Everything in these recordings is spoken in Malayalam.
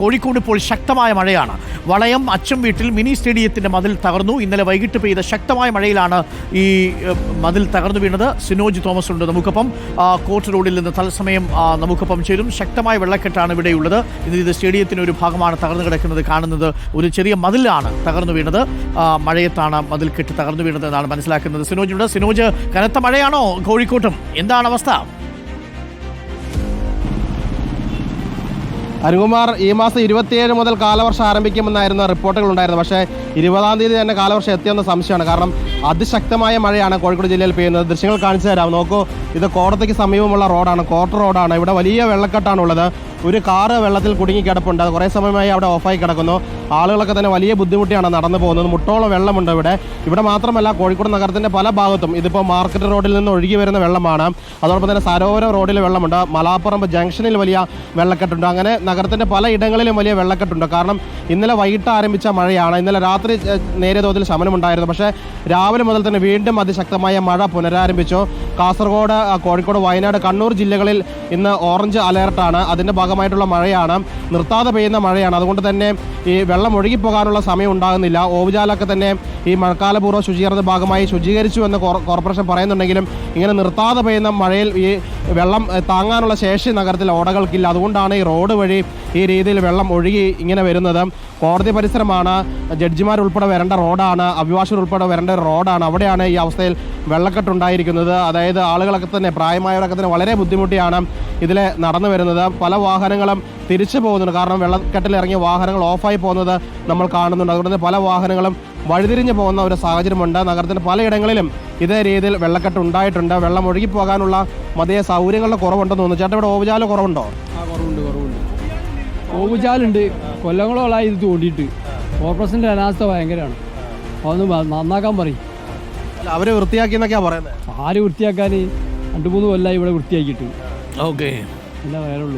കോഴിക്കോട് ഇപ്പോൾ ശക്തമായ മഴയാണ്. വളയം അച്ചം വീട്ടിൽ മിനി സ്റ്റേഡിയത്തിന്റെ മതിൽ തകർന്നു. ഇന്നലെ വൈകിട്ട് പെയ്ത ശക്തമായ മഴയിലാണ് ഈ മതിൽ തകർന്നു വീണത്. സിനോജ് തോമസ് ഉണ്ട് നമുക്കൊപ്പം. കോർട്ട് റോഡിൽ നിന്ന് തത്സമയം നമുക്കപ്പം ചേരും. ശക്തമായ വെള്ളക്കെട്ടാണ് ഇവിടെയുള്ളത് ഇത് ഇത് സ്റ്റേഡിയത്തിന്റെ ഒരു ഭാഗമാണ് തകർന്നു കിടക്കുന്നത് കാണുന്നത്. ഒരു ചെറിയ മതിലാണ് തകർന്നു വീണത്. മഴയത്താണ് മതിൽ കെട്ട് തകർന്നു വീണത് എന്നാണ് മനസ്സിലാക്കുന്നത്. സിനോജ് ഉണ്ട്. സിനോജ് കനത്ത മഴയാണോ കോഴിക്കോട്ടും? എന്താണ് അവസ്ഥ? അരുകുമാർ ഈ മാസം ഇരുപത്തിയേഴ് മുതൽ കാലവർഷം ആരംഭിക്കുമെന്നായിരുന്നു റിപ്പോർട്ടുകൾ ഉണ്ടായിരുന്നത് പക്ഷേ ഇരുപതാം തീയതി തന്നെ കാലവർഷം എത്തിയെന്ന സംശയമാണ്. കാരണം അതിശക്തമായ മഴയാണ് കോഴിക്കോട് ജില്ലയിൽ പെയ്യുന്നത്. ദൃശ്യങ്ങൾ കാണിച്ചു തരാം. നോക്കൂ ഇത് കോടതിക്ക് സമീപമുള്ള റോഡാണ്. കോട്ട റോഡാണ്. ഇവിടെ വലിയ വെള്ളക്കെട്ടാണുള്ളത് ഒരു കാറ് വെള്ളത്തിൽ കുടുങ്ങി കിടപ്പുണ്ട് അത് കുറേ സമയമായി അവിടെ ഓഫായി കിടക്കുന്നു. ആളുകളൊക്കെ തന്നെ വലിയ ബുദ്ധിമുട്ടിയാണ് നടന്നു പോകുന്നത്. മുട്ടോളം വെള്ളമുണ്ട് ഇവിടെ. ഇവിടെ മാത്രമല്ല കോഴിക്കോട് നഗരത്തിന്റെ പല ഭാഗത്തും ഇതിപ്പോൾ മാർക്കറ്റ് റോഡിൽ നിന്ന് ഒഴുകി വരുന്ന വെള്ളമാണ്. അതോടൊപ്പം തന്നെ സരോവരം റോഡിൽ വെള്ളമുണ്ട്. മലാപ്പുറം ജംഗ്ഷനിൽ വലിയ വെള്ളക്കെട്ടുണ്ട്. അങ്ങനെ നഗരത്തിന്റെ പല ഇടങ്ങളിലും വലിയ വെള്ളക്കെട്ടുണ്ട്. കാരണം ഇന്നലെ വൈകിട്ട് ആരംഭിച്ച മഴയാണ്. ഇന്നലെ രാത്രി നേരിയ തോതിൽ ശമനമുണ്ടായിരുന്നു. പക്ഷേ രാവിലെ മുതൽ തന്നെ വീണ്ടും അതിശക്തമായ മഴ പുനരാരംഭിച്ചു. കാസർഗോഡ് കോഴിക്കോട് വയനാട് കണ്ണൂർ ജില്ലകളിൽ ഇന്ന് ഓറഞ്ച് അലേർട്ടാണ്. അതിന്റെ ഭാഗമായിട്ടുള്ള മഴയാണ്. നിർത്താതെ പെയ്യുന്ന മഴയാണ്. അതുകൊണ്ട് തന്നെ ഈ വെള്ളം ഒഴുകിപ്പോകാനുള്ള സമയം ഉണ്ടാകുന്നില്ല ഓവുചാലൊക്കെ തന്നെ ഈ മഴക്കാലപൂർവ ശുചീകരണ ഭാഗമായി ശുചീകരിച്ചു എന്ന് കോർപ്പറേഷൻ പറയുന്നുണ്ടെങ്കിലും ഇങ്ങനെ നിർത്താതെ പെയ്യുന്ന മഴയിൽ ഈ വെള്ളം താങ്ങാനുള്ള ശേഷി നഗരത്തിൽ ഓടകൾക്കില്ല. അതുകൊണ്ടാണ് ഈ റോഡ് വഴി ഈ രീതിയിൽ വെള്ളം ഒഴുകി ഇങ്ങനെ വരുന്നത്. കോടതി പരിസരമാണ് ജഡ്ജിമാരുൾപ്പെടെ വരേണ്ട റോഡാണ് അഭിഭാഷകർ ഉൾപ്പെടെ വരേണ്ട റോഡാണ്. അവിടെയാണ് ഈ അവസ്ഥയിൽ വെള്ളക്കെട്ടുണ്ടായിരിക്കുന്നത് അതായത് ആളുകളൊക്കെ തന്നെ പ്രായമായവരൊക്കെ തന്നെ വളരെ ബുദ്ധിമുട്ടിയാണ്. ഇതിൽ നടന്നു വരുന്നത്. പല വാഹനങ്ങളും തിരിച്ചു പോകുന്നുണ്ട്. കാരണം വെള്ളക്കെട്ടിൽ ഇറങ്ങിയ വാഹനങ്ങൾ ഓഫായി പോകുന്നത് നമ്മൾ കാണുന്നുണ്ട്. അതുകൊണ്ട് തന്നെ പല വാഹനങ്ങളും വഴിതിരിഞ്ഞു പോകുന്ന ഒരു സാഹചര്യമുണ്ട്. നഗരത്തിന്റെ പലയിടങ്ങളിലും ഇതേ രീതിയിൽ വെള്ളക്കെട്ട് ഉണ്ടായിട്ടുണ്ട്. വെള്ളം ഒഴുകിപ്പോകാനുള്ള മതിയ സൗകര്യങ്ങളുടെ കുറവുണ്ടെന്ന് തോന്നുന്നു. ചേട്ടൻ ഇവിടെ ഓവുചാല കുറവുണ്ടോ? കുറവുണ്ട് കുറവുണ്ട്. ഓവുചാലുണ്ട്. കൊല്ലങ്ങളോളായി ഇത് തോണ്ടിയിട്ട്. കോർപ്പറേഷന്റെ അനാസ്ഥ ഭയങ്കരമാണ്. അതൊന്ന് നന്നാക്കാൻ പറയും. അവർ വൃത്തിയാക്കി എന്നൊക്കെയാണ് പറയുന്നത് ആര് വൃത്തിയാക്കാൻ? രണ്ട് മൂന്ന് കൊല്ലമായി ഇവിടെ വൃത്തിയാക്കിയിട്ട്. ഓക്കെ.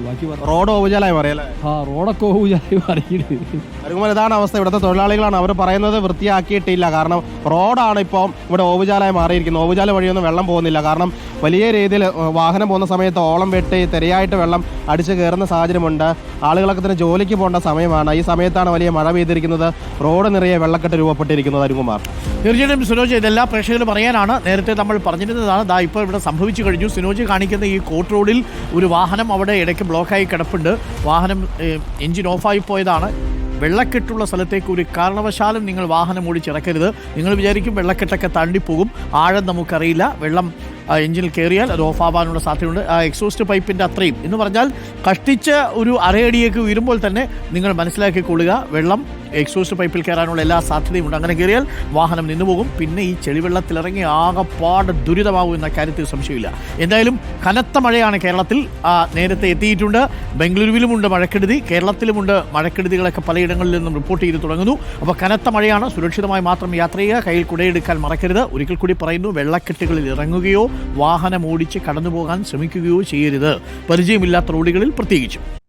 ബാക്കി പറ. റോഡ് ഓവുചാലായി പറയല്ലേ? ആ റോഡൊക്കെ പറയുന്നത് ഇതാണ് അവസ്ഥ. ഇവിടുത്തെ തൊഴിലാളികളാണ്. അവർ പറയുന്നത് വൃത്തിയാക്കിയിട്ടില്ല. കാരണം റോഡാണ് ഇപ്പോൾ ഇവിടെ ഓവുചാലായി മാറിയിരിക്കുന്നത്. ഓവുചാല വഴിയൊന്നും വെള്ളം പോകുന്നില്ല. കാരണം വലിയ രീതിയിൽ വാഹനം പോകുന്ന സമയത്ത് ഓളം വെട്ടി തിരയായിട്ട് വെള്ളം അടിച്ചു കയറുന്ന സാഹചര്യമുണ്ട്. ആളുകളൊക്കെ തന്നെ ജോലിക്ക് പോകേണ്ട സമയമാണ്. ഈ സമയത്താണ് വലിയ മഴ പെയ്തിരിക്കുന്നത്. റോഡ് നിറയെ വെള്ളക്കെട്ട് രൂപപ്പെട്ടിരിക്കുന്നത് അരുകുമാർ തീർച്ചയായിട്ടും സുനോജ് ഇതെല്ലാം പ്രേക്ഷകർ പറയാനാണ്. നേരത്തെ നമ്മൾ പറഞ്ഞിരുന്നതാണ് ദാ ഇപ്പോൾ ഇവിടെ സംഭവിച്ചു കഴിഞ്ഞു. സുനോജ് കാണിക്കുന്ന ഈ കോട്ട് റോഡിൽ ഒരു വാഹനം അവിടെ ഇടയ്ക്ക് ബ്ലോക്കായി കിടപ്പുണ്ട്. വാഹനം എഞ്ചിൻ ഓഫായി പോയതാണ്. വെള്ളക്കെട്ടുള്ള സ്ഥലത്തേക്ക് ഒരു കാരണവശാലും നിങ്ങൾ വാഹനം ഓടിച്ചിറക്കരുത്. നിങ്ങൾ വിചാരിക്കും വെള്ളക്കെട്ടൊക്കെ തള്ളിപ്പോകും ആഴം നമുക്കറിയില്ല. വെള്ളം എഞ്ചിനിൽ കയറിയാൽ അത് ഓഫ് ആവാനുള്ള സാധ്യതയുണ്ട്. ആ എക്സോസ്റ്റ് പൈപ്പിന്റെ അത്രയും. എന്ന് പറഞ്ഞാൽ കഷ്ടിച്ച് ഒരു അരയടിയേക്ക് ഉയരുമ്പോൾ തന്നെ നിങ്ങൾ മനസ്സിലാക്കിക്കൊള്ളുക വെള്ളം എക്സോസ്റ്റ് പൈപ്പിൽ കയറാനുള്ള എല്ലാ സാധ്യതയും ഉണ്ട്. അങ്ങനെ കയറിയാൽ വാഹനം നിന്നുപോകും പിന്നെ ഈ ചെളിവെള്ളത്തിലിറങ്ങി ആകെപ്പാട് ദുരിതമാകും എന്ന കാര്യത്തിൽ സംശയമില്ല. എന്തായാലും കനത്ത മഴയാണ് കേരളത്തിൽ. നേരത്തെ എത്തിയിട്ടുണ്ട്. ബംഗളൂരുവിലുമുണ്ട് മഴക്കെടുതി. കേരളത്തിലുമുണ്ട് മഴക്കെടുതികളൊക്കെ പലയിടങ്ങളിൽ നിന്നും റിപ്പോർട്ട് ചെയ്ത് തുടങ്ങുന്നു. അപ്പോൾ കനത്ത മഴയാണ്. സുരക്ഷിതമായി മാത്രം യാത്ര ചെയ്യുക. കയ്യിൽ കുടയെടുക്കാൻ മറക്കരുത്. ഒരിക്കൽ കൂടി പറയുന്നു വെള്ളക്കെട്ടുകളിൽ ഇറങ്ങുകയോ വാഹനം ഓടിച്ച് കടന്നുപോകാൻ ശ്രമിക്കുകയോ ചെയ്യരുത്. പരിചയമില്ലാത്ത റോഡുകളിൽ പ്രത്യേകിച്ചും.